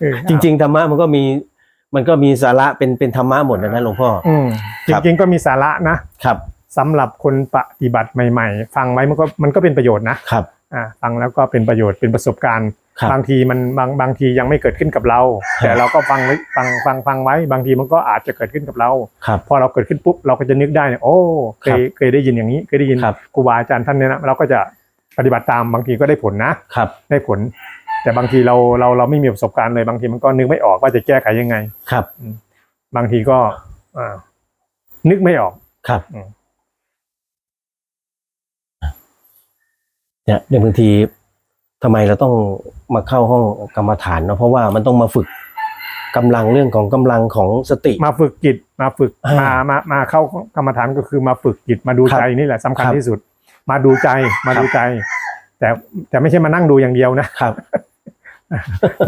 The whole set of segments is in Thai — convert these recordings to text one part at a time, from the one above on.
เออจริง ๆธรรมะมันก็มีมันก็มีสาระเป็นเป็นธรรมะหมดนะนะหลวงพ่ออืมจครับริงๆก็มีสาระนะครับสำหรับคนปฏิบัติใหม่ ๆ ฟังไว้มันก็มันก็เป็นประโยชน์นะครับอ่าฟังแล้วก็เป็นประโยชน์เป็นประสบการณ์ครับบางทีมันบางบางทียังไม่เกิดขึ้นกับเรา แต่เราก็ฟังไว้ฟังฟังฟังไว้ บางทีมันก็อาจจะเกิดขึ้นกับเราครับพอเราเกิดขึ้นปุ๊บเราก็จะนึกได้เนี่ยโอ้เคครัยบเคยได้ยินอย่างนี้เคยได้ยินครับครูบาอาจารย์ท่านเนี่ยนะเราก็จะปฏิบัติตามบางทีก็ได้ผลนะครับ ได้ผล แต่บางทีเราเราเราไม่มีประสบการณ์เลยบางทีมันก็นึกไม่ออกว่าจะแก้ไขยังไง ครับ บางทีก็อ่านึกไม่ออกครับอืมเนี่ยเดี๋ยวบางทีทำไมเราต้องมาเข้าห้องกรรมฐานเนาะเพราะว่ามันต้องมาฝึกกำลังเรื่องของกำลังของสติ มาฝึกจิตมาฝึกอ่ามามามาเข้ากรรมฐานก็คือมาฝึกจิตมาดูครับใจนี่แหละสำคัญครับที่สุด มาดูใจมาครับดูใจ แต่แต่ไม่ใช่มานั่งดูอย่างเดียวนะครับ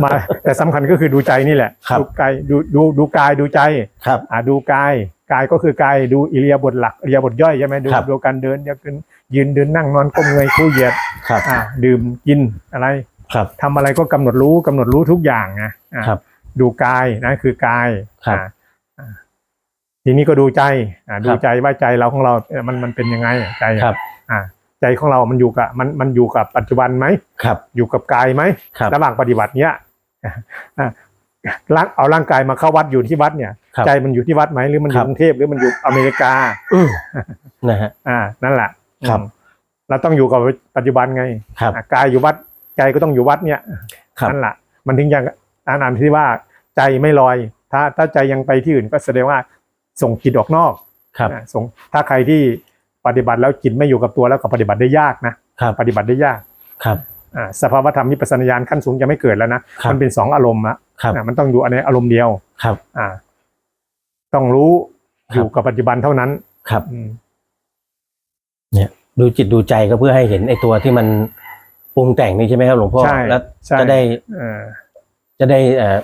มาแต่สำคัญก็คือดูใจนี่แหละครับดูกายดูดูดูกายดูใจครับอ่าดูกายกายก็คือกายดูอิริยาบถหลักอิริยาบถย่อยใช่ไหมดูครับดูการเดินยืนยืนเดินนั่งนอนก้มเงยคู่เหยียดครับอ่าดื่มกินอะไรครับทำอะไรก็กำหนดรู้กำหนดรู้ทุกอย่างนะอ่าครับ ดูกายนะคือกายครับอ่าอ่าทีนี้ก็ดูใจอ่าดูครับใจว่าใจเราของเราเอ่อมันมันเป็นยังไงอะใจอะครับ อ่า ใจของเรามันอยู่กับมันมันอยู่กับปัจจุบันไหมครับ อยู่กับกายไหมครับระหว่างปฏิบัติเนี้ยอะร่างเอาร่างกายมาเข้าวัดอยู่ที่วัดเนี่ยครับใจมันอยู่ที่วัดไหมหรือมันอครัยู่บกรุงเทพหรือมันอยู่อเมริกาอืมนะฮะอ่า นั่นแหละครับอืมเราต้องอยู่กับปัจจุบันไงครับอะกายอยู่วัดใจก็ต้องอยู่วัดเนี่ยครับนั่นแหละมันถึงยังอ่านอ่านที่ว่าใจไม่ลอย ถ้าถ้าใจยังไปที่อื่นก็แสดงว่าส่งจิตออกนอกครับอะส่งถ้าใครที่ ปฏิบัติแล้วจิตไม่อยู่กับตัวแล้วก็ปฏิบัติได้ยากนะครับปฏิบัติได้ยากครับอ่าสภาวธรรมมิปัสสนาญาณขั้นสูงจะไม่เกิดแล้วนะครับมันเป็นสองอารมณ์อะครับอะมันต้องอยู่ในอารมณ์เดียวครับอ่าต้องรู้ครับอยู่กับปัจจุบันเท่านั้นครับอืมดูจิตดูใจก็เพื่อให้เห็นไอ้ตัวที่มันปรุงแต่งนี่ใช่ไหมครับหลวงพ่อใช่แล้วใช่จะได้เออจะได้เอ่อ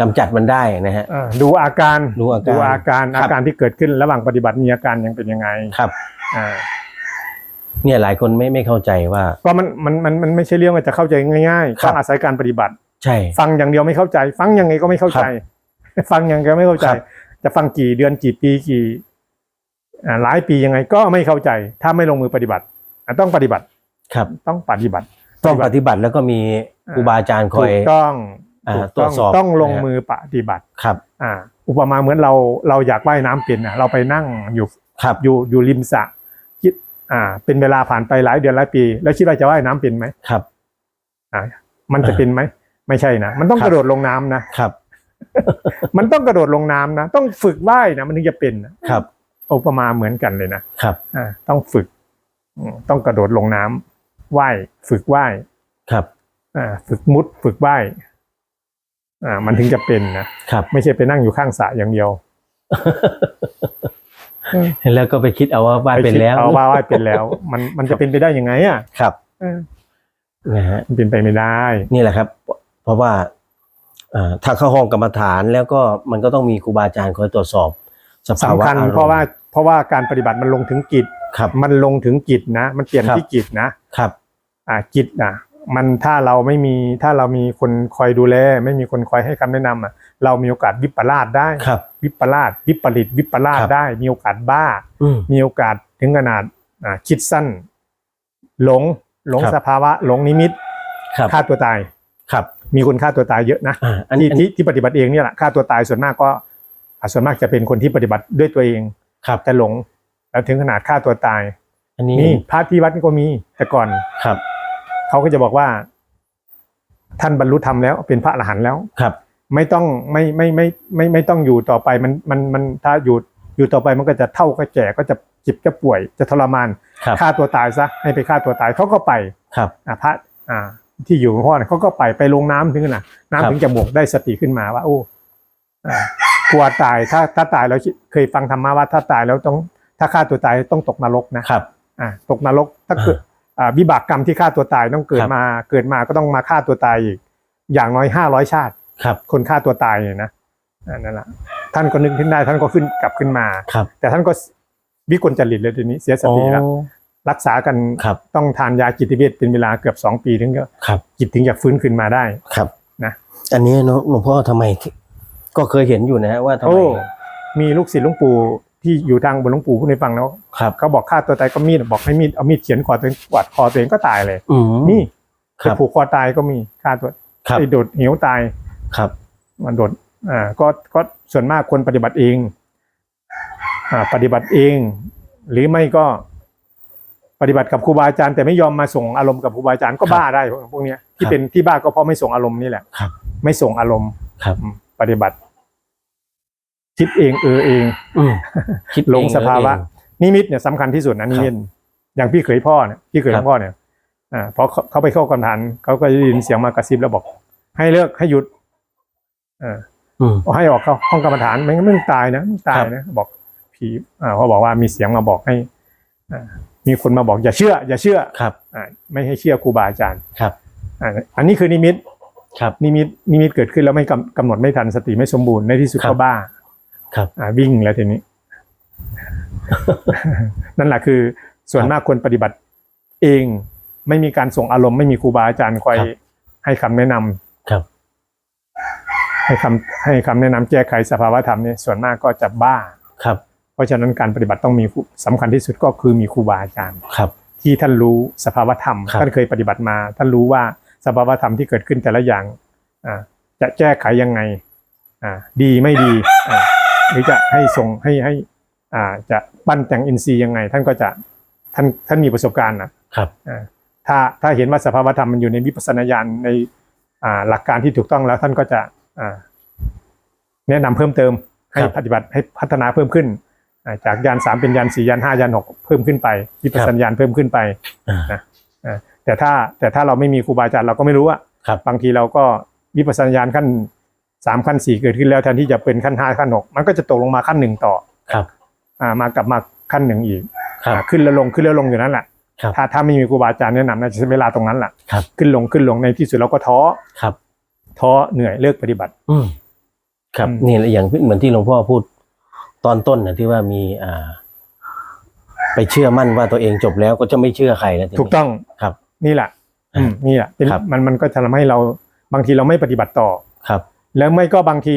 กำจัดมันได้นะฮะเออดูอาการดูอาการดูอาการครับ อาการที่เกิดขึ้นระหว่างปฏิบัติมีอาการยังเป็นยังไงครับ อ่าเนี่ยหลายคนไม่ไม่เข้าใจว่า ก็มันมันมันมันไม่ใช่เรื่องว่าจะเข้าใจง่ายๆครับ ต้องอาศัยการปฏิบัติ ใช่ ฟังอย่างเดียวไม่เข้าใจ ฟังยังไงก็ไม่เข้าใจ ฟังยังไงก็ไม่เข้าใจ ครับ จะฟังกี่เดือนกี่ปีกี่อ่าหลายปียังไงก็ไม่เข้าใจ ถ้าไม่ลงมือปฏิบัติอะต้องปฏิบัติครับ ต้องปฏิบัติ ต้องปฏิบัติแล้วก็มีครูบาอาจารย์คอยถูกต้องอ่าถูก ตรวจสอบต้องลงนะฮะมือปฏิบัติครับอ่าอุปมาเหมือนเราเราอยากว่ายน้ำเป็นนะเราไปนั่งอยู่ครับอยู่อยู่ริมสระคิดอ่า เป็นเวลาผ่านไปหลายเดือนหลายปี แล้วคิดว่าจะว่ายน้ำเป็นไหมครับอ่ามันจะอ่าเป็นไหมไม่ใช่นะมันต้องครับกระโดดลงน้ำนะครับ มันต้องกระโดดลงน้ำนะ ต้องฝึกว่ายนะมันถึงจะเป็นนะครับอุปมาเหมือนกันเลยนะครับอ่าต้องฝึกอืมต้องกระโดดลงน้ำว่ายฝึกว่ายครับอ่าฝึกมุดฝึกว่าย อ่ามันถึงจะเป็นนะครับ ไม่ใช่ไปนั่งอยู่ข้างสระอย่างเดียว แล้วก็ไปคิดเอาว่าว่าเป็นแล้วเอาว่าว่ายเป็นแล้ว มันมันจะเป็นไปได้ยังไงอะครับเออนะฮะมันเป็นไปไม่ได้ นี่แหละครับ เพราะว่าอ่าถ้าเข้าห้องกรรมฐานแล้วก็มันก็ต้องมีครูบาอาจารย์คอยตรวจสอบสภาวะสำคัญอมณ์เพราะว่าเพราะว่าการปฏิบัติมันลงถึงจิตครับมันลงถึงจิตนะ มันเปลี่ยนครับที่จิตนะครับ อ่าจิตนะ มันถ้าเราไม่มีถ้าเรามีคนคอยดูแล ไม่มีคนคอยให้คำแนะนำอะเรามีโอกาสวิปลาสได้ครับ วิปลาสวิปริตวิปลาสครับได้ มีโอกาสบ้าอืมมีโอกาสถึงขนาดอ่าคิดสั้น หลงหลงครับสภาวะ หลงนิมิตครับฆ่าตัวตายครับ มีคนฆ่าตัวตายเยอะนะอ่าอันที่อันที่ที่ปฏิบัติเองเนี่ยแหละฆ่าตัวตายส่วนมากก็อะส่วนมากจะเป็นคนที่ปฏิบัติด้วยตัวเองครับแต่หลงแล้วถึงขนาดฆ่าตัวตาย อันนี้นี่พระที่วัดนี่ก็มีแต่ก่อนครับ เขาก็จะบอกว่า ท่านบรรลุธรรมแล้วเป็นพระอรหันต์แล้วครับ ไม่ต้องไม่ไม่ไม่ไม่ไม่ต้องอยู่ต่อไปมันมันมันถ้าอยู่อยู่ต่อไปมันก็จะเท่าก็แก่ก็จะจิบจะป่วยจะทรมานครับฆ่าตัวตายซะให้ไปฆ่าตัวตายเขาก็ไปครับอะพระอ่า ที่อยู่กับพ่อเนี่ยเขาก็ไปไปลงน้ำถึงขนาดครัน้ำบถึงจะบวกได้สติขึ้นมาว่า โอ้อ่ากลัวตายถ้าถ้าตายแล้วเคยฟังธรรมะว่าถ้าตายแล้วต้อง ถ้าฆ่าตัวตายต้องตกนรกนะครับ อ่าตกนรกถ้าเกิดอ่า วิบากกรรมที่ฆ่าตัวตายต้องเกิดครับมาเกิดมาก็ต้องมาฆ่าตัวตายอีก อย่างน้อยห้าร้อยชาติครับ คนฆ่าตัวตายเนี่ยนะอ่านั่นแหละท่านก็นึกขึ้นได้ท่านก็ขึ้นกลับขึ้นมาครับแต่ท่านก็วิกลจริตเลยทีนี้เสียสติแล้วอ๋อรักษากันครับต้องทานยาจิตเวชเป็นเวลาเกือบสองปีถึงจะครับจิตถึงจะฟื้นขึ้นมาได้ครับอันนี้เนอะหลวงพ่อทำไม ก็เคยเห็นอยู่นะฮะว่าทำไมโอ้มีลูกศิษย์หลวงปู่ ที่อยู่ทางบนหลวงปู่พูดให้ฟังแล้วครับ เขาบอกฆ่าตัวตายก็มีดบอกให้มีดเอามีดเขียนคอตัวเองกวาดคอตัวเองก็ตายเลยอืม มีคไปรับผูกคอตายก็มีฆ่าตัวครับ ไอ้โดดเหวตายครับ มันโดดอ่าก็ก็ส่วนมากคนปฏิบัติเองอ่าปฏิบัติเอง หรือไม่ก็ปฏิบัติกับครูบาอาจารย์แต่ไม่ยอมมาส่งอารมณ์กับครูบาอาจารย์ก็บ้าได้พวกเนี้ยที่เป็นที่บ้าก็เพราะไม่ส่งอารมณ์นี่แหละครับไม่ส่งอารมณ์ครับอืมปฏิบัติ คิดเองเออเองอืมคิดหลงเอสภาวะ เองนิมิตเนี่ยสำคัญที่สุดนะนิมิตอย่างพี่เขยพ่อเนี่ยพี่เขยครับพ่อเนี่ยอ่าพอเขาเขาไปเข้ากรรมฐานเขาก็ได้ยินเสียงมากระซิบแล้วบอก ให้เลิกให้หยุดอ่าอืมให้ออกเข้าห้องกรรมฐานไม่งั้นมึงตายนะมึงตายนะ บอกผีอ่าเขาบอกว่ามีเสียงมาบอกให้อ่ามีคนมาบอกอย่าเชื่อ อย่าเชื่อครับ อ่าไม่ให้เชื่อครูบาอาจารย์ครับอ่าอันนี้คือนิมิตครับนิมิตนิมิตเกิดขึ้นแล้วไม่กำกำหนดไม่ทันสติไม่สมบูรณ์ในที่สุดครับ ก็บ้า ครับอ่าวิ่งแล้วทีนี้ นั่นแหละคือส่วนมากคนปฏิบัติเองไม่มีการส่งอารมณ์ไม่มีครูบาอาจารย์คอยครับ ให้คำแนะนำครับ ให้คำให้คำแนะนำแก้ไขสภาวะธรรมเนี่ยส่วนมากก็จะบ้า ครับเพราะฉะนั้นการปฏิบัติต้องมีครูสำคัญที่สุดก็คือมีครูบาอาจารย์ ครับ ที่ท่านรู้สภาวะธรรมครับ ท่านเคยปฏิบัติมา ท่านรู้ว่าสภาวะธรรมที่เกิดขึ้นแต่ละอย่างอ่าจะแก้ไขยังไงอ่าดีไม่ดีอ่า หรือจะให้ส่งให้ให้อ่าจะปั้นแต่งอินทรีย์ยังไง ท่านก็จะท่านท่านมีประสบการณ์นะครับอ่าถ้าถ้าเห็นว่าสภาวะธรรมมันอยู่ในวิปัสสนาญาณในอ่าหลักการที่ถูกต้องแล้วท่านก็จะอ่าแนะนำเพิ่มเติมให้ครับปฏิบัติให้พัฒนาเพิ่มขึ้นอ่าจากยานสามเป็นยานสี่ยานห้ายานหกเพิ่มขึ้นไปวิปัสสนาญาณเพิ่มขึ้นไปอ่าแต่ถ้าแต่ถ้าเราไม่มีครูบาอาจารย์เราก็ไม่รู้อะครับบางทีเราก็วิปัสสนาญาณขั้น สามขั้นสี่เกิดขึ้นแล้วแทนที่จะเป็นขั้นห้าขั้นหกมันก็จะตกลงมาขั้นหนึ่งต่อครับอ่ามากลับมาขั้นหนึ่งอีกครับอ่าขึ้นแล้วลงขึ้นแล้วลงอยู่นั่นแหละครับถ้าถ้าไม่มีครูบาอาจารย์แนะนำน่าจะใช้เวลาตรงนั้นแหละครับขึ้นลงขึ้นลงในที่สุดเราก็ท้อครับท้อเหนื่อยเลิกปฏิบัติ อืมครับอืมนี่แหละอย่างเหมือนที่หลวงพ่อพูดตอนต้นนะที่ว่ามีอ่า ไปเชื่อมั่นว่าตัวเองจบแล้วก็จะไม่เชื่อใครแล้วทีนี้ถูกต้องครับ นี่แหละอืมนี่แหละเป็นครับมันมันก็จะทำให้เราบางทีเราไม่ปฏิบัติต่อครับ แล้วไม่ก็บางที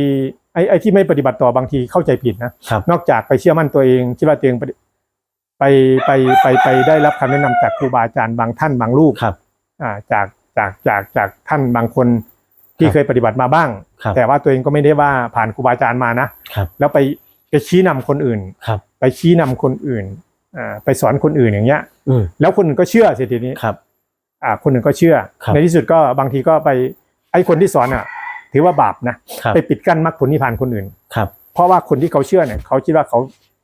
ไอ้ไอ้ที่ไม่ปฏิบัติต่อบางทีเข้าใจผิดนะครับ นอกจากไปเชื่อมั่นตัวเองคิดว่าตัวเองไปไปไปไปไปได้รับคำแนะนำจากครูบาอาจารย์บางท่านบางรูปครับ อ่าจากจากจากจากท่านบางคนที่ครับเคยปฏิบัติมาบ้าง ครับแต่ว่าตัวเองก็ไม่ได้ว่าผ่านครูบาอาจารย์มานะครับ แล้วไปไปชี้นำคนอื่น ครับ ไปชี้นำคนอื่นอ่าไปสอนคนอื่นอย่างเงี้ย อืมแล้วคนอื่นก็เชื่อเสียทีนี้ครับ อ่าคนอื่นก็เชื่อ ครับ ในที่สุดก็บางทีก็ไปไอ้คนที่สอนอะ ถือว่าบาปนะครับไปปิดกั้นมรรคผลนิพพานคนอื่นครับ เพราะว่าคนที่เขาเชื่อเนี่ยเขาคิดว่าเขา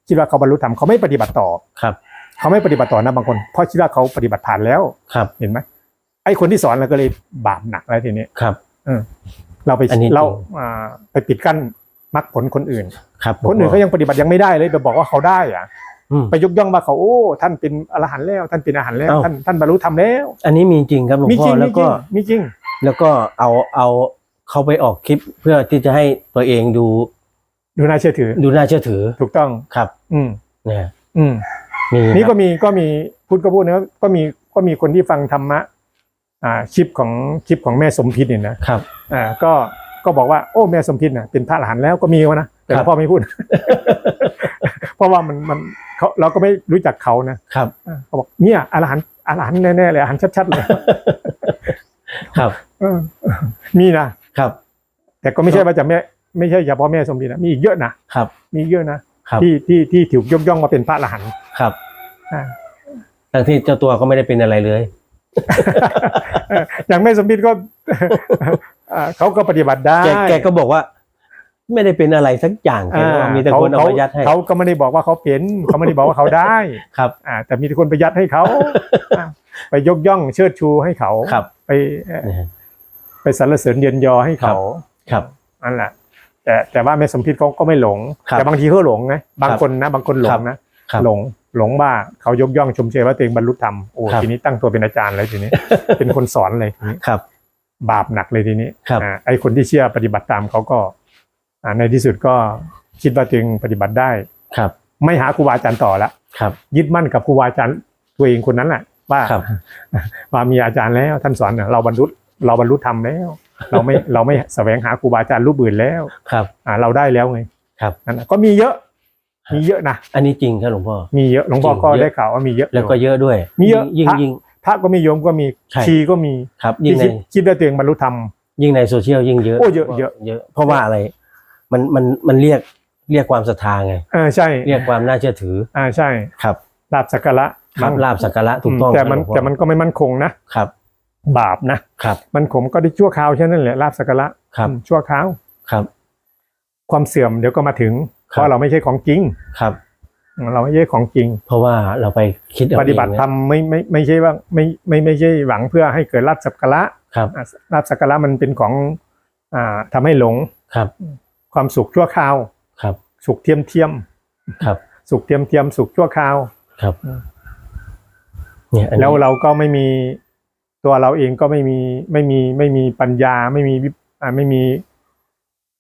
คิดว่าเขาบรรลุธรรมเขาไม่ปฏิบัติต่อครับเขาไม่ปฏิบัติต่อนะบางคน เพราะคิดว่าเขาปฏิบัติผ่านแล้วครับ เห็นไหมไอ้คนที่สอนเราก็เลยบาปหนักแล้วทีนี้ครับเออเราไปอันนี้จริงเราอ่าไปปิดกั้นมรรคผลคนอื่นครับคนอื่นเขายังปฏิบัติยังไม่ได้เลยไปบอกว่าเขาได้อะอืมไปยกย่องว่าเขาโอ้ท่านเป็นอรหันต์แล้ว ท่านเป็นอรหันต์แล้วเอ้าท่านท่านบรรลุธรรมแล้ว อันนี้มีจริงครับหลวงมีพ่จริองแล้มีวจริก็งมีจริง แล้วก็เอาเอา เขาไปออกคลิปเพื่อที่จะให้ตัวเองดูดูน่าเชื่อถือ ดูน่าเชื่อถือถูกต้องครับ อืมเนี่ยอืมมีนี่คก็รับมีก็มีพูดก็พูดนะก็มีก็มีคนที่ฟังธรรมะ อ่าคลิปของคลิปของแม่สมพิษเนี่ยนะครับ อ่าก็ก็บอกว่าโอ้แม่สมพิษน่ะเป็นพระอรหันต์แล้วก็มีวะนะแต่หลวงพ่อไม่พูด เพราะว่ามันมันเขาเราก็ไม่รู้จักเขานะครับอ่าเขาบอกเนี่ยอรหันต์อรหันต์แน่ๆเลยอรหันต์ชัดๆเลย ครับเออมีนะ ครับ แต่ก็ไม่ใช่ว่าจะแม่ไม่ใช่เฉพาะแม่สมพิษนะมีอีกเยอะนะครับ มีอีกเยอะนะครับที่ที่ที่ถูกยกย่องมาเป็นพระอรหันต์ครับอ่าทั้งที่เจ้าตัวก็ไม่ได้เป็นอะไรเลยเอออย่างแม่สมพิษก็อ่าเขาก็ปฏิบัติได้แกแกก็บอกว่า ไม่ได้เป็นอะไรสักอย่างแกก็อ่ามีแต่คนเอามายัดให้เขาก็ไม่ได้บอกว่าเขาเป็นเขาไม่ได้บอกว่าเขาได้ครับ อ่า แต่มีแต่คนไปยัดให้เขาอ่าไปยกย่องเชิดชูให้เขาครับไปเอ่อนะฮะ ไปสรรเสริญเยินยอให้เขาครับนั่นแหละ แต่แต่ว่าแม่สมพิษเขาก็ไม่หลงครับแต่บางทีเขาหลงไงบางคนนะ บางคนหลครังบนะครับหลงหลงว่าเขายกย่องชมเชยว่าตัวเองบรรลุธรรมโอ้ครับทีนี้ตั้งตัวเป็นอาจารย์เลยทีนี้ เป็นคนสอนเลยทีนี้ครับ บาปหนักเลยทีนี้ครับอ่าไอ้คนที่เชื่อปฏิบัติตามเขาก็อ่าในที่สุดก็คิดว่าตัวเองปฏิบัติได้ครับ ไม่หาครูบาอาจารย์ต่อละครับ ยึดมั่นกับครูบาอาจารย์ตัวเองคนนั้นแหละว่าครับว่ามีอาจารย์แล้วท่านสอนเนี่ยเราบรรลุ เราบรรลุธรรมแล้ว เราไม่เราไม่แสวงหาครูบาอาจารย์รูปอื่นแล้วครับอ่าเราได้แล้วไงครับนั่นน่ะก็มีเยอะ มีเยอะนะอันนี้จริงครับหลวงพ่อมีเยอะหลวงพ่อจริงก็เยอะได้ข่าวว่ามีเยอะแล้วก็เยอะด้วย มีเยอะยิ่งพระยิ่งพระก็มีโยมก็มีใช่ชีก็มีครับยิ่ที่งในคิดคิดว่าตัวเองบรรลุธรรมยิ่งในโซเชียลยิ่งเยอะโอ้เยอะเยอะเยอะเพราะว่าอะไร มันมันมันเรียกเรียกความศรัทธาไงเออใช่ เรียกความน่าเชื่อถืออ่าใช่ครับลาบสักการะครับลาบสักการะถูกต้องแต่มันครับหลวงพ่อแต่มันก็ไม่มั่นคงนะครับ บาปนะครับ มันขมก็ได้ชั่วคราวแค่นั้นแหละลาบสักการะครับอืมชั่วคราวครับ ความเสื่อมเดี๋ยวก็มาถึงครับเพราะเราไม่ใช่ของจริงครับ เราไม่ใช่ของจริง เพราะว่าเราไปคิดเอาปฏิบัติเองนะธรรมไม่ไม่ไม่ใช่ว่าไม่ไม่ไม่ใช่หวังเพื่อให้เกิดลาบสักการะครับอะลาบสักการะมันเป็นของอ่าทำให้หลงครับ ความสุขชั่วคราวครับ สุขเทียมเทียมครับ สุขเทียมเทียมสุขชั่วคราวครับอืมเนี่ยอันนี้แล้วเราก็ไม่มี ตัวเราเองก็ไม่มีไม่มีไม่มีปัญญาไม่มีวิอ่าไม่มี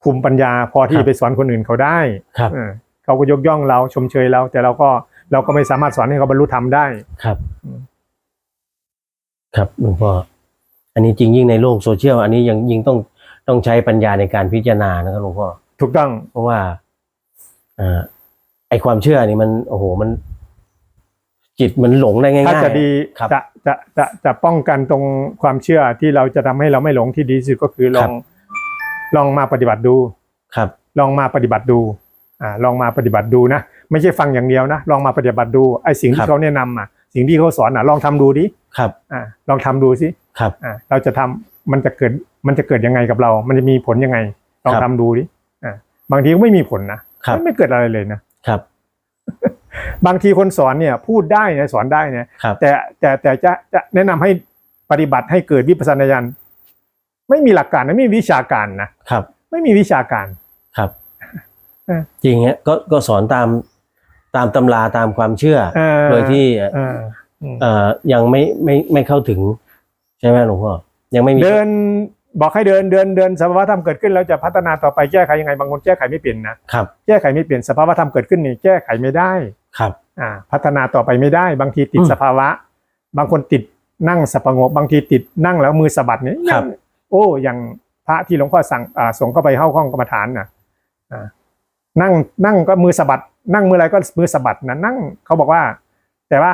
ภูมิปัญญาพอที่จะไปสอนคนอื่นเขาได้ครับเออเขาก็ยกย่องเราชมเชยเรา แต่เราก็เราก็ไม่สามารถสอนให้เขาบรรลุธรรมได้ครับอืมครับหลวงพ่ออันนี้จริงยิ่งในโลกโซเชียลอันนี้ยังยิ่งต้องต้องใช้ปัญญาในการพิจารณานะครับหลวงพ่อถูกต้องเพราะว่าอ่าไอความเชื่อนี่มัน โอ้โหมัน จิตมันหลงได้ง่ายๆถ้าจะดีครับจะ จะจะจะป้องกันตรงความเชื่อที่เราจะทำให้เราไม่หลงที่ดีที่สุดก็คือลองลองมาปฏิบัติดูครับ ลองมาปฏิบัติดูอ่าลองมาปฏิบัติดูนะไม่ใช่ฟังอย่างเดียวนะลองมาปฏิบัติดูไอ้สิ่งครัที่บเขาแนะนำอะสิ่งที่เขาสอนอะลองทำดูดิครับอ่าลองทำดูสิครับอ่าเราจะทำมันจะเกิดมันจะเกิดยังไงกับเรา มันจะมีผลยังไง ลองครับทำดูดิอ่าบางทีก็ไม่มีผลนะครับไม่ไม่เกิดอะไรเลยนะครั บบางทีคนสอนเนี่ยพูดได้นะสอนได้นะครับแต่แต่แต่จะจะแนะนำให้ปฏิบัติให้เกิดวิปัสสนาญาณไม่มีหลักการนะไม่มีวิชาการนะครับ ไม่มีวิชาการครับเออจริงฮะก็ก็สอนตามตามตำราตามความเชื่อเออโดยที่เอออืมเอ่อยังไม่ไม่ไม่เข้าถึง ใช่ไหมหลวงพ่อยังไม่มีเดินบอกให้เดินเดินเดินสภาวะธรรมเกิดขึ้นแล้วจะพัฒนาต่อไปแก้ไขยังไงบางคนแก้ไขไม่เป็นนะครับ แก้ไขไม่เปลี่ยนสภาวะธรรมเกิดขึ้นนี่แก้ไขไม่ได้ ครับอ่าพัฒนาต่อไปไม่ได้บางทีติดอืมสภาวะ บางคนติดนั่งสงบบางทีติดนั่งแล้วมือสะบัดเนี่ยครับโอ้อย่างพระที่หลวงพ่อสั่งอ่าส่งเข้าไปเข้าห้องกรรมฐานน่ะอ่านั่งนั่งก็มือสะบัด นั่งมืออะไรก็มือสะบัดนะนั่งเขาบอกว่า แต่ว่า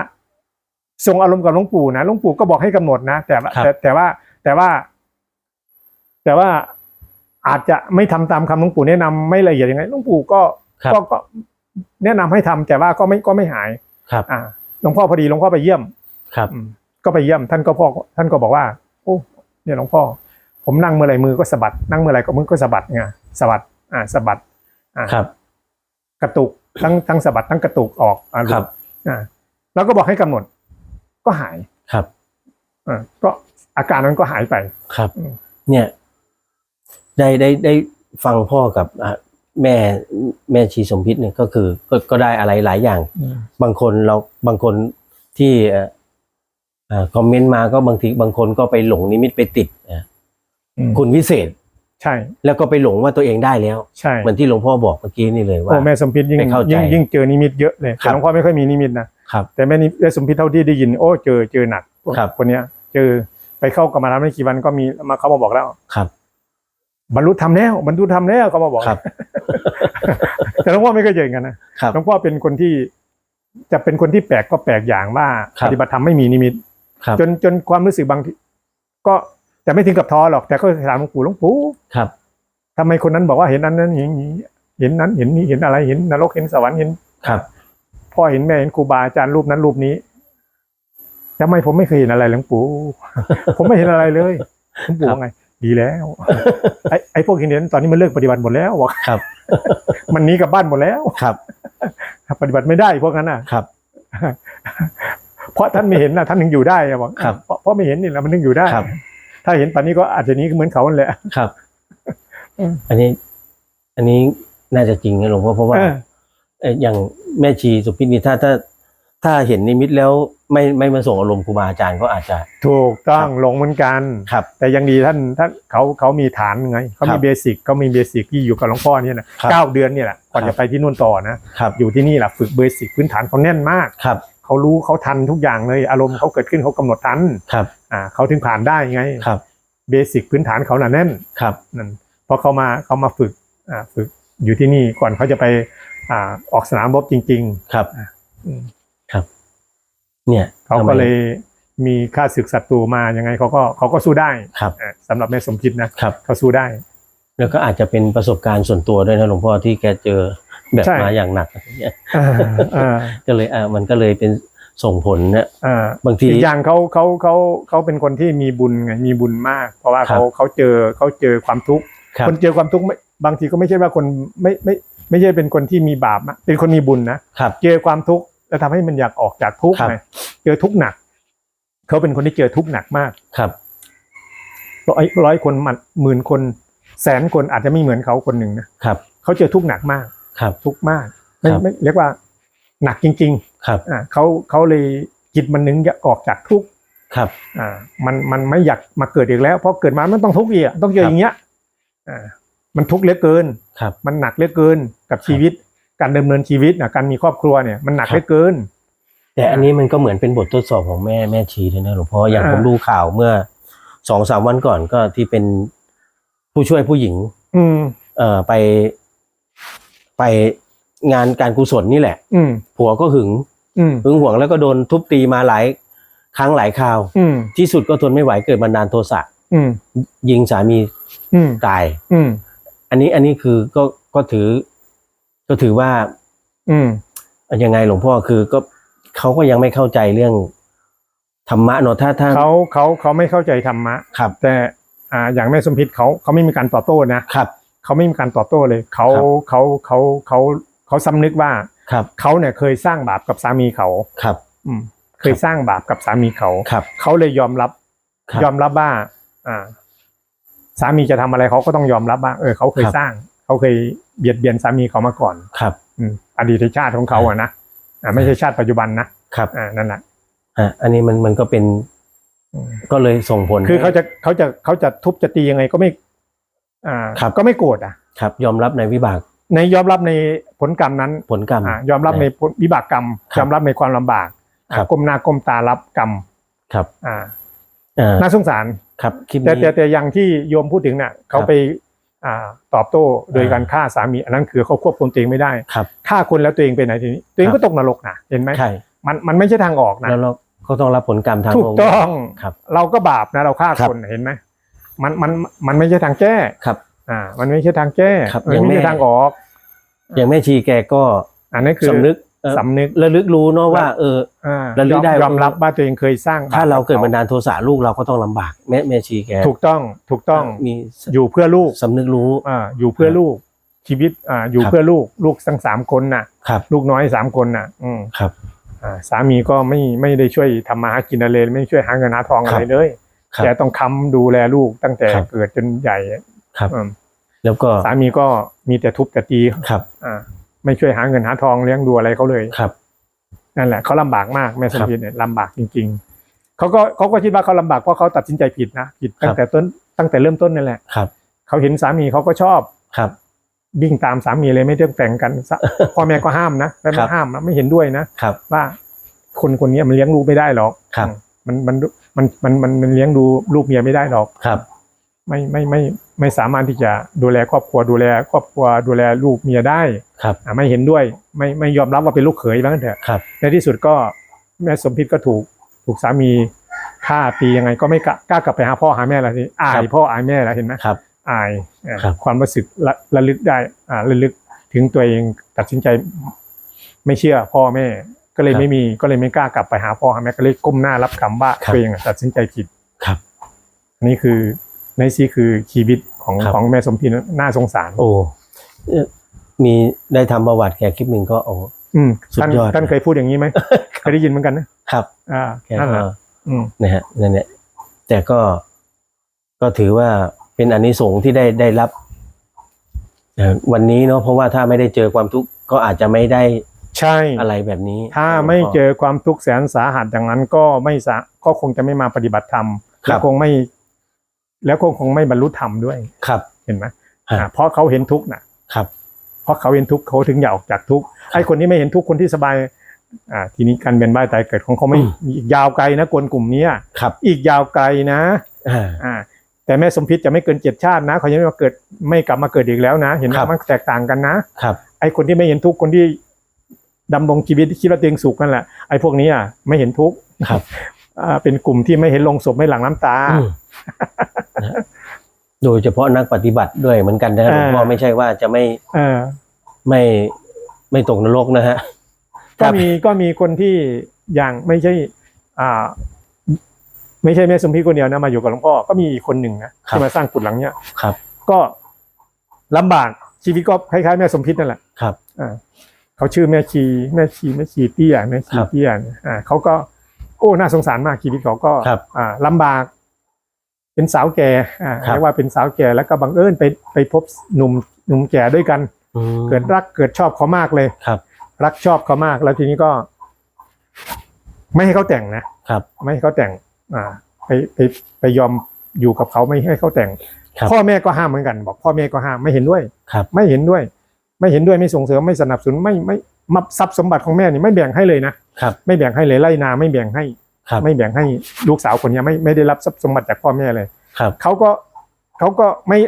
ทรงอารมณ์กับหลวงปู่นะหลวงปู่ก็บอกให้กำหนดนะแต่ว่าครับแต่แต่ว่าแต่ว่า แต่ว่าอาจจะไม่ทำตามคำหลวงปู่แนะนำไม่ละเอียดยังไงหลวงปู่ก็ครับก็ก็ แนะนำให้ทำแต่ว่าก็ไม่ก็ไม่หายครับ อ่าหลวงพ่อพอดีหลวงพ่อไปเยี่ยมครับอืมก็ไปเยี่ยมท่านก็พ่อท่านก็บอกว่า โอ้เนี่ยหลวงพ่อ ผมนั่งเมื่อไหรมือก็สะบัดนั่งเมื่อไหรก็มือก็สะบัดไงสะบัดอ่าสะบัดอ่าครับ กระตุกทั้งทั้งสะบัดทั้งกระตุกออกอ่าครับอ่าแล้วก็บอกให้กำหนด ก็หายครับอ่าก็อาการนั้นก็หายไปครับอืมเนี่ย ได้ได้ได้ฟังพ่อกับอะ แม่แม่ชีสมพิษเนี่ยก็คือก็ก็ได้อะไรหลายอย่าง บางคนเราบางคนที่เอ่อเอ่อคอมเมนต์มาก็บางทีบางคนก็ไปหลงนิมิตไปติดอะอืมคุณวิเศษ ใช่ แล้วก็ไปหลงว่าตัวเองได้แล้วใช่เหมือนที่หลวงพ่อบอกเมื่อกี้นี่เลยว่าโอ้แม่สมพิษยิ่งไม่เข้าใจยิ่งยิ่งเจอนิมิตเยอะเลยครัแต่บหลวงพ่อไม่ค่อยมีนิมิตนะครับแต่แม่นิแม่สมพิษเท่าที่ได้ยิน โอ้เจอเจอหนักพวกครับคนเนี้ย เจอไปเข้ากรรมาฐานไม่กี่วันก็มีมาเขามาบอกแล้วครับบรรลุธรรมแล้วบรรลุธรรมแล้วเขามาบอกครับ แต่หลวงพ่อไม่เคยเจออย่างนั้นนะครับหลวงพ่อเป็นคนที่จะเป็นคนที่แปลกก็แปลกอย่างว่าครับปฏิบัติธรรมไม่มีนิมิตครับ จนจนความรู้สึกบางทีก็แต่ไม่ถึงกับท้อหรอก แต่ก็ถามหลวงปู่หลวงปู่ครับ ทำไมคนนั้นบอกว่าเห็นนั้นนั้นอย่างนี้เห็นนั้นเห็นนี้เห็นอะไรเห็นนรกเห็นสวรรค์เห็นครับ พ่อเห็นแม่เห็นครูบาอาจารย์รูปนั้นรูปนี้ทำไมผมไม่เคยเห็นอะไรหลวงปู่ ผมไม่เห็นอะไรเลยหลวงปู่ว่าไง ดีแล้ว ไอ้ไอ้พวกเห็นนั้นตอนนี้มันเลิกปฏิบัติหมดแล้วบอกครับ มันหนีกลับบ้านหมดแล้วครับ ปฏิบัติไม่ได้พวกนั้นน่ะครับ เพราะท่านไม่เห็นนะท่านถึงอยู่ได้อะบอกครับเพราะเพราะไม่เห็นนี่แหละมันถึงอยู่ได้ครับถ้าเห็นตอนนี้ก็อาจจะหนี้เหมือนเขานั่นแหละครับอืมอันนี้ อันนี้น่าจะจริงนะหลวงพ่อเพราะว่าเออเอ่ออย่างแม่ชีสุพิษนี่ถ้าถ้า ถ้าเห็นนิมิตแล้วไม่ไม่มาส่งอารมณ์ครูบาอาจารย์ก็อาจจะ ถูกต้องหลงเหมือนกัน ครับ แต่ยังดีท่านท่านเขาเขามีฐานไงเขาครัมีบเบสิกเขามีเบสิกที่อยู่กับหลวงพ่อเนี่ยนะครับเก้าเดือนเนี่ยแหละก่อนครับจะไปที่นู่นต่อนะครับอยู่ที่นี่แหละฝึกเบสิกพื้นฐานเขาแน่นมากครับ เขารู้เขาทันทุกอย่างเลยอารมณ์เขาเกิดขึ้นเขากำหนดทันครับอ่าเขาถึงผ่านได้ไงครับเบสิกพื้นฐานเขาหนาแน่นครับนั่นเพราะเขามาเขามาฝึกอ่าฝึกอยู่ที่นี่ก่อนเขาจะไปอ่าออกสนามรบจริงครับๆอืม เนี่ยเขาทำไมก็เลยมีค่าศึกศัตรูมายังไงเขาก็เขาก็สู้ได้ครับอ่าสำหรับแม่สมคิดนะครับเขาสู้ได้ แล้วก็อาจจะเป็นประสบการณ์ส่วนตัวด้วยนะหลวงพ่อที่แกเจอแบบใช่มาอย่างหนักอะไรเงี้ยอ่าอ่าก็เลยอ่ามันก็เลยเป็นส่งผลนะอ่าบางทีอีกอย่างเขาเขาเขาเขาเป็นคนที่มีบุญไงมีบุญมาก เพราะว่าครับเขาเขาเจอเขาเจอความทุกข์ครับคนเจอความทุกข์ไม่บางทีก็ไม่ใช่ว่าคนไม่ไม่ไม่ใช่เป็นคนที่มีบาปนะเป็นคนมีบุญนะครับเจอความทุกข์ แล้วทำให้มันอยากออกจากทุกข์ครับไงเจอทุกข์หนัก เขาเป็นคนที่เจอทุกข์หนักมากครับร้อยร้อยคนมันหมื่นคน แสนคนอาจจะไม่เหมือนเขาคนหนึ่งนะครับ เขาเจอทุกข์หนักมากครับ ทุกข์มากไม่ครับไม่เรียกว่าหนักจริงครับๆอ่าเขาเขาเลยจิตมันนึงอยากออกจากทุกข์ครับอ่ามันมันไม่อยากมาเกิดอีกแล้วเพราะเกิดมามันต้องทุกข์อีกอะต้องเจออย่างเงี้ยอ่ามันทุกข์เหลือเกินครับมันหนักเหลือเกินกับชีวิต การดำเนินชีวิตนะการมีครอบครัวเนี่ยมันหนักครับเหลือเกิน แต่อันนี้มันก็เหมือนเป็นบททดสอบของแม่แม่ชีเลยนะหลวงพ่ออย่างอ่าผมดูข่าวเมื่อสองสามวันก่อนก็ที่เป็นผู้ช่วยผู้หญิง อืม เอ่อไป ไปงานการกุศลนี่แหละ อืมผัวก็หึงอืมหึงหวงแล้วก็โดนทุบตีมาหลายครั้งหลายคราวอืมที่สุดก็ทนไม่ไหวเกิดบันดาลโทสะอืมยิงสามีอืมตายอืมอันนี้อันนี้คือก็ก็ถือ ก็ถือว่า อืมยังไงหลวงพ่อคือก็เขาก็ยังไม่เข้าใจเรื่องธรรมะเนอะถ้าถ้าเขาเขาเขาไม่เข้าใจธรรมะ ครับ แต่อ่าอย่างแม่สมพิษเขาเขาไม่มีการตอบโต้นะครับ เขาไม่มีการตอบโต้เลยเขาครับ เขาเขาเขาเขาสำนึกว่าครับ เขาเนี่ยเคยสร้างบาปกับสามีเขา ครับ อืมเคยสร้างบาปกับสามีเขา ครับ เขาเลยยอมรับครับยอมรับว่าอ่า สามีจะทำอะไรเขาก็ต้องยอมรับว่าเออเขาเคยครับ สร้าง เขาเคย เบียดเบียนสามีเขามาก่อนครับ อืมอดีตชาติของเขาอะนะอ่าไม่ใช่ชาติปัจจุบันนะครับอ่านั่นแหละอะอันนี้มันมันก็เป็นอืมก็เลยส่งผลคือเขาจะเขาจะเขาจะทุบจะตียังไงก็ไม่ อ่าครับก็ไม่โกรธอะ ครับ ยอมรับในวิบาก ในยอมรับในผลกรรมนั้นผลกรรมอ่ายอมรับในผลวิบากกรรมครับยอมรับในความลำบากอ่าครับก้มหน้าก้มตารับกรรมครับ อ่าอ่าน่าสงสารครับคลิปแต่นี้แต่แต่อย่างที่โยมพูดถึงน่ะเขาไปอ่า ตอบโต้โดยการฆ่าสามี อันนั้นคือเขาควบคุมตัวเองไม่ได้ครับฆ่าคนแล้วตัวเองไปไหนทีนี้ ตัวเองครับก็ตกนรกนะเห็นไหมใช่มันมันไม่ใช่ทางออกนะแล้วเราก็ต้องรับผลกรรมทางถูกต้องครับ เราก็บาปนะเราฆ่าครับคนเห็นไหมมันมันมันไม่ใช่ทางแก้ครับ อ่า มันไม่ใช่ทางแก้ครับมันอย่างไม่แม่ใช่ทางออก อย่างแม่ชีแกก็อันนี้คือสำนึกเอ่อ สำนึกระลึกรู้เนาะว่า เอออ่าระลึกได้ยอมรับว่าตัวเองเคยสร้างบปถ้าเราเกิดบขบันดาลโทสะลูกเราก็ต้องลำบากแม่แม่ชีแกถูกต้องถูกต้องมีอยู่เพื่อลูกสำนึกรู้อ่าอยู่เพื่อลูกชีวิตอ่าอยู่ครับเพื่อลูกลูกทั้งสามคนน่ะครับลูกน้อยสามคนน่ะ อืมครับอ่าสามีก็ไม่ไม่ได้ช่วยทำมาหากินอะไรเลยไม่ช่วยหาเงินหาทองอะไรเลยครับแกต้องค้ำดูแลลูกตั้งแต่ครับเกิดจนใหญ่ครับอืมแล้วก็สามีก็มีแต่ทุบแต่ตีครับอ่า ไม่ช่วยหาเงินหาทองเลี้ยงดูอะไรเขาเลยครับ นั่นแหละเขาลำบากมากแม่สมครับพิษเนี่ยลำบากจริง ๆเขาก็เขาก็คิดว่าเขาลำบากเพราะเขาตัดสินใจผิดนะผิดตั้ครังบแต่ต้นตั้งแต่เริ่มต้นนั่นแหละครับ เขาเห็นสามีเขาก็ชอบครับ วิ่งตามสามีเลยไม่ต้องแต่งกันสะ พ่อแม่ก็ห้ามนะแม่ครัไม่บ ห้ามนะไม่เห็นด้วยนะ ครับ ว่าคนคนนี้มันเลี้ยงลูกไม่ได้หรอกครับ มันมันมันมันมันมันเลี้ยงดูลูกเมียไม่ได้หรอก ครับ ไม่ไม่ไม่ ไม่สามารถที่จะดูแลครอบครัวดูแล ครอบครัวดูแลลูกเมียได้ครับอะไม่เห็นด้วยไม่ไม่ยอมรับว่าเป็นลูกเขยบ้างนเถอะครับ ในที่สุดก็แม่สมพิษก็ถูกถูกสามีฆ่าตียังไงก็ไม่กล้ากล้ากลับไปหาพ่อหาแม่แล้วทีอาครัยบ พ่ออายแม่แล้วเห็นไหมครับ อายอะครับ ความรู้สึกระระลึกได้อ่าระลึกถึงตัวเองตัดสินใจ ไม่เชื่อพ่อแม่ ก็เลยครับไม่มีก็เลยไม่กล้ากลับไปหาพ่อหาแม่ก็เลยก้มหน้ารับคำว่าครับตัวเองอะตัดสินใจผิดครับนี่คือ ในซีคือชีวิตของครับ ของแม่สมพิษน่าสงสาร โอ้เอ่อมีได้ทำประวัติแกคลิปหนึ่งก็โอ้ อืมสุดท่านยอด ท่านเคยพูดอย่างนี้ไหมเคยได้ยินเหมือนกันนะครับ อ่าแกนั่นแหก็ละอืมนะฮะนั่นแหละแต่ก็ก็ถือว่าเป็นอานิสงส์ที่ได้ได้รับเอ่อวันนี้เนาะเพราะว่าถ้าไม่ได้เจอความทุกข์ก็อาจจะไม่ได้ใช่ อะไรแบบนี้ถ้าไม่เจอความทุกข์แสนสาหัสอย่างนั้นก็ไม่สะก็คงจะไม่มาปฏิบัติธรรมครัแล้บวคงไม่ แล้วคงคงไม่บรรลุธรรมด้วยครับเห็นไหมฮะอ่าเพราะเขาเห็นทุกข์นะครับ เพราะเขาเห็นทุกข์เขาถึงอยากออกจากทุกข์ไอ้คนที่ไม่เห็นทุกข์คนที่สบายอ่าทีนี้การเวียนว่ายตายเกิดของเขาไม่อืมอีกยาวไกลนะคนกลุ่มเนี้ยครับ อีกยาวไกลนะอ่าอ่าแต่แม่สมพิษจะไม่เกินเจ็ดชาตินะเขายังไม่มาเกิดไม่กลับมาเกิดอีกแล้วนะ เห็นไหมมันแตกต่างกันนะครับ ไอ้คนที่ไม่เห็นทุกข์คนที่ดำรงชีวิตคิดว่าตัวเองสุขนั่นแหละไอ้พวกนี้อะไม่เห็นทุกข์ครับอ่าเป็นกลุ่มที่ไม่เห็นลงศพไม่หลั่งน้ำตาอืมนะ โดยเฉพาะนักปฏิบัติด้วยเหมือนกันนะครับหลวงพ่ออ่าไม่ใช่ว่าจะไม่เออไม่ไม่ตกนรกนะฮะคก็รับมีก็มีคนที่อย่างไม่ใช่ อ่า ไม่ใช่แม่สมพิษคนเดียวนะมาอยู่กับหลวงพ่อก็มีอีกคนหนึ่งนะที่มาสร้างกุฏหลังเนี้ยครับ ก็ลำบากชีวิตก็คล้ายๆแม่สมพิษนั่นแหละครับอ่าเขาชื่อแม่ชีแม่ชีแม่ชีเตี้ยแม่ชีครับเตี้ยเนี่ยอ่าเขาก็โอ้น่าสงสารมากชีวิตเขาก็ครับอ่าลำบาก เป็นสาวแก่อ่าครับ เรียกว่าเป็นสาวแก่แล้วก็บังเอิญไปไปพบหนุ่มหนุ่มแก่ด้วยกัน อืม เกิดรักเกิดชอบเขามากเลยครับ รักชอบเขามากแล้วทีนี้ก็ ไม่ให้เขาแต่งนะครับ ไม่ให้เขาแต่ง อ่า ไปไปไปยอมอยู่กับเขาไม่ให้เขาแต่ง ครับ พ่อแม่ก็ห้ามเหมือนกัน บอก พ่อแม่ก็ห้ามไม่เห็นด้วย ครับ ไม่เห็นด้วย ไม่เห็นด้วยไม่ส่งเสริมไม่สนับสนุนไม่ไม่มับทรัพย์สมบัติของแม่นี่ไม่แบ่งให้เลยนะครับ ไม่แบ่งให้เลยไล่นาไม่แบ่งให้ ครับไม่แบ่งให้ลูกสาวคนเนี้ยไม่ไม่ได้รับทรัพย์สมบัติจากพ่อแม่เลยครับเขาก็เขาก็ไม่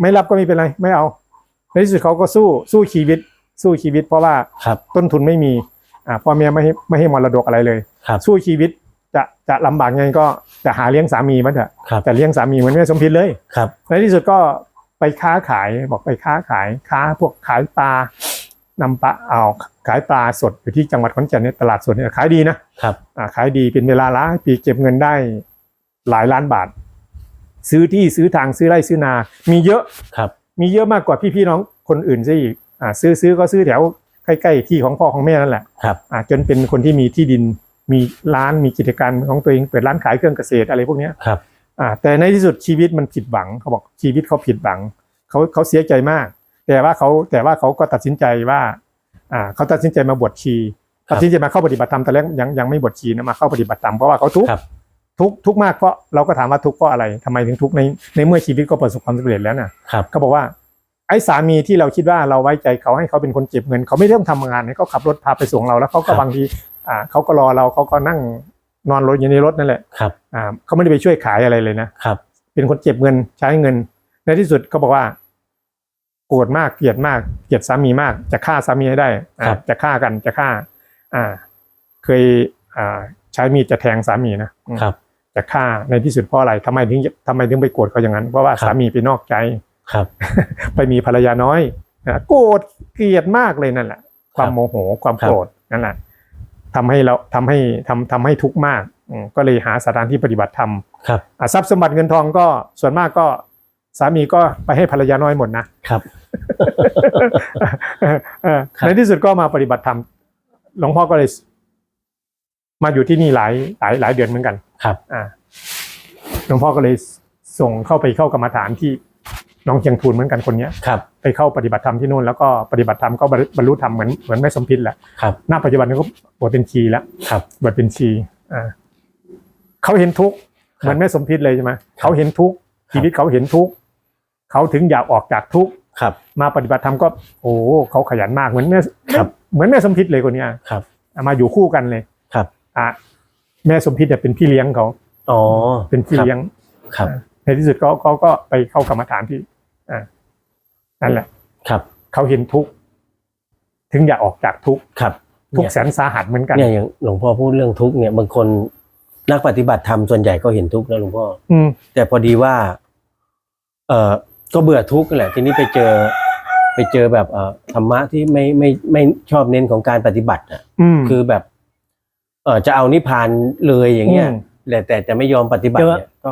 ไม่รับก็ไม่เป็นไรไม่เอา ในที่สุดเขาก็สู้สู้ชีวิตสู้ชีวิต เพราะว่าครับต้นทุนไม่มีอ่าพ่อแม่ไม่ให้ไม่ให้มรดกอะไรเลยครับสู้ชีวิตจะจะลำบากไงก็จะหาเลี้ยงสามีมันเถอะครับแต่เลี้ยงสามีเหมือนแม่สมพิษเลยครับในที่สุดก็ไปค้าขายบอกไปค้าขายค้าพวกขายปลา นำปลาเอาขายปลาสดอยู่ที่จังหวัดขอนแก่นเนี่ยตลาดสดเนี่ยขายดีนะครับอ่าขายดีเป็นเวลาหลายปีเก็บเงินได้หลายล้านบาท ซื้อที่ซื้อทางซื้อไร่ซื้อนา มีเยอะครับ มีเยอะมากกว่าพี่ๆน้องคนอื่นซะอีกอ่าซื้อซื้อก็ซื้อแถวใกล้ๆที่ของพ่อของแม่นั่นแหละครับอ่าจนเป็นคนที่มีที่ดินมีร้านมีกิจการของตัวเองเปิดร้านขายเครื่องเกษตรอะไรพวกเนี้ยครับอ่าแต่ในที่สุดชีวิตมันผิดหวังเขาบอกชีวิตเขาผิดหวังเขาเขาเสียใจมาก แต่ว่าเขาแต่ว่าเขาก็ตัดสินใจว่าอ่าเขาตัดสินใจมาบวชชีครับตัดสินใจมาเข้าปฏิบัติธรรมแต่แรกยังยังไม่บวชชีนะมาเข้าปฏิบัติธรรมเพราะว่าเขาทุกข์ครับทุกข์ทุกข์มากเพราะเราก็ถามว่าทุกข์เพราะอะไรทำไมถึงทุกข์ในในเมื่อชีวิตก็ประสบความสำเร็จแล้วน่ะครับเขาบอกว่าไอ้สามีที่เราคิดว่าเราไว้ใจเขาให้เขาเป็นคนเก็บเงิน เขาไม่ต้องทำงานให้เขาขับรถพาไปส่งเราแล้วเขาก็บางทีอ่าเขาก็รอเราเขาก็นั่งนอนรถอยู่ในรถนั่นแหละครับอ่าเขาไม่ได้ไปช่วยขายอะไรเลยนะครับ เป็นคนเก็บเงินใช้เงิน ในที่สุดเขาบอกว่า โกรธมากเกลียดมากเกลียดสามีมาก จะฆ่าสามีให้ได้อ่าครับจะฆ่ากันจะฆ่า อ่า เคยอ่าใช้มีดจะแทงสามีนะอืมครับจะฆ่าในที่สุดเพราะอะไรทำไมถึงทำไมถึงไปโกรธเขาอย่างนั้น เพราะว่าครับสามีไปนอกใจครับ ไปมีภรรยาน้อยนะโกรธเกลียดมากเลยนั่นแหละ ความโมโหความโกรธนั่นแหละทำให้เราทำให้ทำทำให้ทุกข์มากอืมก็เลยหาสถานที่ปฏิบัติธรรมครับอะทรัพย์สมบัติเงินทองก็ส่วนมากก็ สามีก็ไปให้ภรรยาน้อยหมดนะครับเออครับ ในที่สุดก็มาปฏิบัติธรรมหลวงพ่อก็เลยมาอยู่ที่นี่หลายหลายหลายเดือนเหมือนกัน ครับอ่าหลวงพ่อก็เลยส่งเข้าไปเข้ากรรมฐานที่น้องเชียงทูนเหมือนกันคนเนี้ยครับ ไปเข้าปฏิบัติธรรมที่นู่นแล้วก็ปฏิบัติธรรมก็บรรลุบรรลุธรรมเหมือนเหมือนแม่สมพิษแหละครับหน้าปัจจุบันนี้ก็บวชเป็นชีแล้วครับบวชเป็นชีอ่าเขาเห็นทุกข์เหมือนแม่สมพิษเลยใช่ไหมเขาเห็นทุกข์ชีวิตเขาเห็นทุกข์ เขาถึงอยากออกจากทุกข์ครับ มาปฏิบัติธรรมก็ โอ้เขาขยันมากเหมือนแม่ครับเหมือนแม่สมพิษเลยคนเนี้ยครับอะมาอยู่คู่กันเลยครับอะแม่สมพิษเนี่ยเป็นพี่เลี้ยงเขาอ๋อเป็นพี่เลี้ยงครับ ในที่สุดก็ก็ก็ไปเข้ากรรมฐานที่อ่านั่นแหละครับเขาเห็นทุกข์ถึงอยากออกจากทุกข์ครับทุกข์แสนสาหัสเหมือนกันเนี่ยอย่างหลวงพ่อพูดเรื่องทุกข์เนี่ยบางคนนักปฏิบัติธรรมส่วนใหญ่ก็เห็นทุกข์นะหลวงพ่ออืมแต่พอดีว่า เอ่อ ก็เบื่อทุกข์นั่นแหละ ทีนี้ไปเจอ ไปเจอแบบเอ่อธรรมะที่ไม่ไม่ไม่ชอบเน้นของการปฏิบัติอะ อืม คือแบบ เออจะเอานิพพานเลยอย่างเงี้ยอืมแต่แต่จะไม่ยอมปฏิบัติเนี่ยก็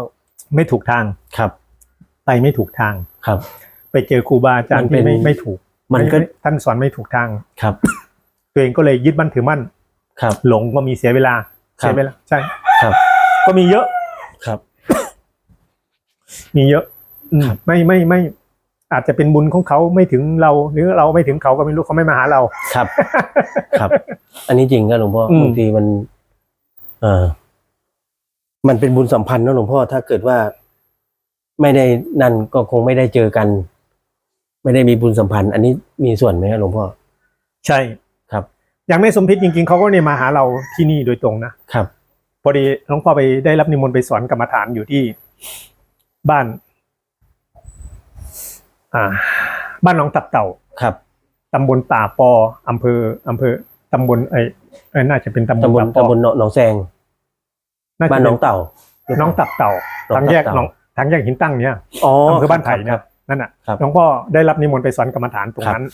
ไม่ถูกทางครับไปไม่ถูกทาง ครับ ไปเจอครูบาอาจารมัย์นเป็ที่น ไม่ไม่ถูกมันก็ไท่านสอนไม่ถูกทาง ครับตัวเองก็เลยยึดมั่นถือมั่น ครับ หลงก็มีเสียเวลาครับ เสียเวลาใช่ ครับก็มีเยอะครับ มีเยอะอืมครับ ไม่ไม่ไม่ อาจจะเป็นบุญของเขาไม่ถึงเรา หรือเราไม่ถึงเขาก็ไม่รู้เขาไม่มาหาเรา ครับ ครับ อันนี้จริงก็หลวงพ่ออืมบางทีมัน เออมันเป็นบุญสัมพันธ์นะหลวงพ่อถ้าเกิดว่า ไม่ได้นั่นก็คงไม่ได้เจอกัน ไม่ได้มีบุญสัมพันธ์ อันนี้มีส่วนไหมครับหลวงพ่อใช่ครับอย่างแม่สมพิษจริงๆเขาก็เนี่ยมาหาเราที่นี่โดยตรงนะครับ พอดีหลวงพ่อไปได้รับนิมนต์ไปสอนกรรมฐานอยู่ที่บ้าน อ่า บ้านหนองตับเต่าครับตำบลป่าปออำเภออำเภอตำบลไอ้ไอ้น่าจะเป็นตำบลตำบลป่าปอตำบลหนองแซงน่าจะบ้านหนองเป็เต่า น้องตับเต่าน้องทางแยกตับเต่าหนองทางแยกหินตั้งเนี่ยอ๋ออำเภอบ้านไผ่คเนี่รัยบนั่นน่ะครับหลวงพ่อได้รับนิมนต์ไปสอนกรรมฐานตรงนั้น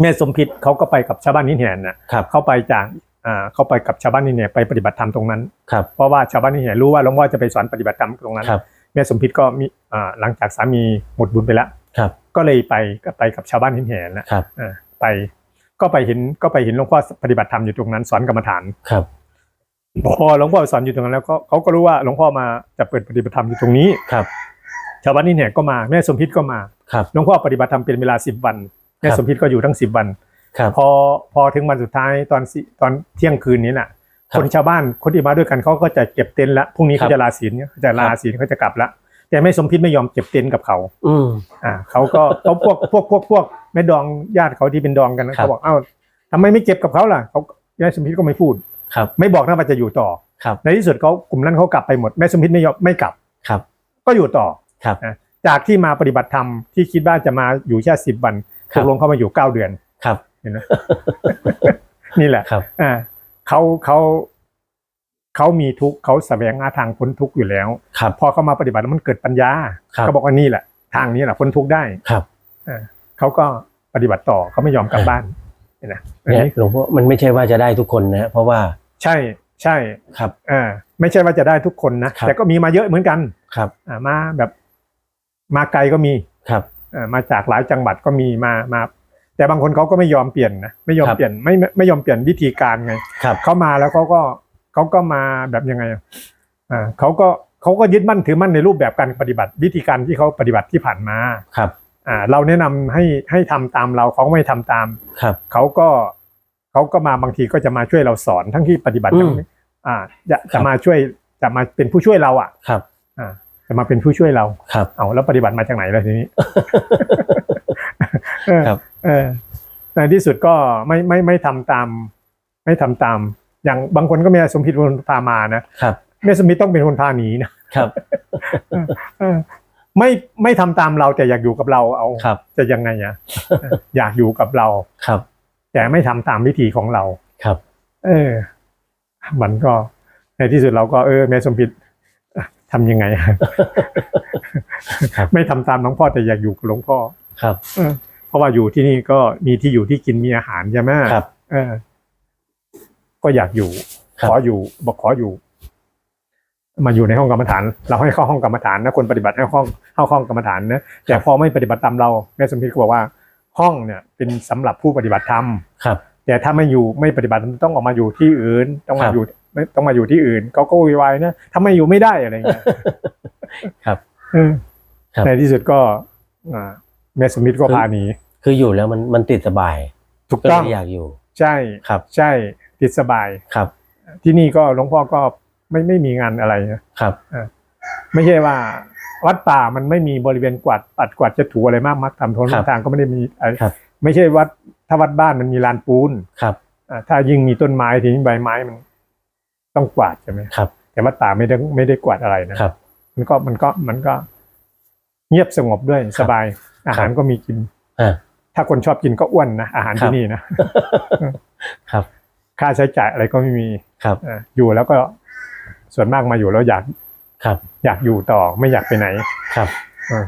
แม่สมพิษเขาก็ไปกับชาวบ้านนิแหนน่ะครับเข้าไปจากอ่าเข้าไปกับชาวบ้านนิแหนไปปฏิบัติธรรมตรงนั้นครับเพราะว่าชาวบ้านนิแหนรู้ว่าหลวงพ่อจะไปสอนปฏิบัติธรรมตรงนั้นครับแม่สมพิษก็มีอ่าหลังจากสามีหมดบุญไปแล้ว ครับ ก็เลยไปก็ไปกับชาวบ้านนิแหนนะครับอ่าไปก็ไปเห็นก็ไปเห็นหลวงพ่อปฏิบัติธรรมอยู่ตรงนั้นสอนกรรมฐานครับพอหลวงพ่อสอนอยู่ตรงนั้นแล้วก็เขาก็รู้ว่าหลวงพ่อมาจะเปิดปฏิบัติธรรมอยู่ตรงนี้ครับ ชาวบ้านนิแหนก็มาแม่สมพิษก็มาครับหลวงพ่อปฏิบัติธรรมเป็นเวลาสิบวันแม่ครับสมพิษก็อยู่ทั้งสิบวันครับพอพอถึงวันสุดท้ายตอนสิตอนเที่ยงคืนนี้น่ะครับคนชาวบ้านคนที่มาด้วยกันเขาก็จะเก็บเต็นท์ละพรุ่งนี้ครัเขาบจะลาศีลเนี่ยเขาจะลาครับศีลเขาจะกลับละ แต่แม่สมพิษไม่ยอมเก็บเต็นท์กับเขา อืม อ่าเขาก็เขาพวกพวกพวกพวกแม่ดองญาติเขาที่เป็นดองกันนะครับ เขาบอกเอ้าทำไมไม่เก็บกับเขาล่ะเขาแม่สมพิษก็ไม่พูด ครับ ไม่บอกนะว่าจะอยู่ต่อ ครับ ในที่สุดเขากลุ่มนั้นเขากลับไปหมดแม่สมพิษไม่ยอมไม่กลับ ครับ ก็อยู่ต่อครับ นะจากที่มาปฏิบัติธรรมที่คิดว่าจะมาอยู่แค่สิบวันครัตบกลงเขามาอยู่เก้าเดือนครับ เห็นไหม นี่แหละครับ อ่าเขาเขา เขามีทุกข์เขาแสวงหาทางพ้นทุกข์อยู่แล้ว ครับ พอเขามาปฏิบัติแล้วมันเกิดปัญญาครับเขาบอกว่านี่แหละ ทางนี้แหละพ้นทุกข์ได้ครับเขาก็ปฏิบัติต่อเขาไม่ยอมกลับบ้านเห็นไหมอันเนี่ยนี้หลวงพ่อมันไม่ใช่ว่าจะได้ทุกคนนะเพราะว่าใช่ใช่ครับ อ่าไม่ใช่ว่าจะได้ทุกคนนะครับ แต่ก็มีมาเยอะเหมือนกันครับอ่ามาแบบมาไกลก็มีครับ อ่ามาจากหลายจังหวัดก็มีมามา แต่บางคนเขาก็ไม่ยอมเปลี่ยนนะไม่ยอมครับ เปลี่ยนไม่ไม่ไม่ยอมเปลี่ยนวิธีการไง ครับ เขามาแล้วเขาก็ เขาก็มาแบบยังไงอะอ่าเขาก็เขาก็ยึดมั่นถือมั่นในรูปแบบการปฏิบัติวิธีการที่เขาปฏิบัติที่ผ่านมาครับอ่าเราแนะนำให้ให้ทำตามเราเขาไม่ทำตามครับเขาก็เขาก็มาบางทีก็จะมาช่วยเราสอนทั้งที่ปฏิบัติอืมทั้งอ่าจะครัจะบมาช่วยจะมาเป็นผู้ช่วยเราอะครับอ่าจะมาเป็นผู้ช่วยเราครับเอาแล้วปฏิบัติมาจากไหนล่ะทีนี้เออครับเออในที่สุดก็ไม่ไม่ไม่ทำตาม ไม่ทำตาม อย่างบางคนก็แม่สมพิษเป็นคนพามานะครับแม่สมพิษต้องเป็นคนพาหนีนะครับเออไม่ไม่ทำตามเราแต่อยากอยู่กับเราเอาครับจะยังไงอะเอออยากอยู่กับเราครับ แต่ไม่ทำตามวิธีของเราครับ เออ มันก็ในที่สุดเราก็เออแม่สมพิษอะทำยังไงอะครับไม่ทำตามหลวงพ่อแต่อยากอยู่กับหลวงพ่อครับเออเพราะว่าอยู่ที่นี่ก็มีที่อยู่ที่กินมีอาหารใช่ไหมครับ เออ ก็อยากอยู่ ครับ ขออยู่บอกขออยู่ มาอยู่ในห้องกรรมฐาน เราให้เข้าห้องกรรมฐานนะคนปฏิบัติให้ห้องเข้าห้องกรรมฐานนะแต่พอไม่ปฏิบัติตามเราแม่สมพิษก็บอกว่า ห้องเนี่ย เป็นสำหรับผู้ปฏิบัติธรรม ครับ แต่ถ้าไม่อยู่ไม่ปฏิบัติต้องออกมาอยู่ที่อื่น ต้องครัมาบ อยู่ไม่ต้องมาอยู่ที่อื่นเขาก็วุ่นวายนะถ้าไม่อยู่ไม่ได้อะไรอย่างเงี้ยครับ เออครับ ในที่สุดก็อ่าแม่สมมิตรก็พาหนีคืออยู่แล้วมันมันติดสบายถูกก็ต้เลองยอยากอยู่ ใช่ ครับ ใช่ ติดสบายครับ ที่นี่ก็หลวงพ่อก็ไม่ไม่มีงานอะไรนะครับไม่ใช่ว่าวัดป่ามันไม่มีบริเวณกวาดปัดกวาดจะถูอะไรมากมักทำทนครับทางก็ไม่ได้มีอะไรครับไม่ใช่วัดถ้าวัดบ้านมันมีลานปูนครับอ่าถ้ายิ่งมีต้นไม้ทีนี้ใบไม้มันต้องกวาดใช่ไหมครับ แต่วัดป่าไม่ได้ไม่ได้กวาดอะไรนะครับ มันก็มันก็มันก็ เงียบสงบด้วยสบาย อาหารก็มีกินอ่าถ้าคนชอบกินก็อ้วนนะอาหารครัที่บนี่นะครับ ค่าใช้จ่ายอะไรก็ไม่มีครับอ่าอยู่แล้วก็ส่วนมากมาอยู่แล้วอยากครับ อยากอยู่ต่อไม่อยากไปไหนครับ อ่า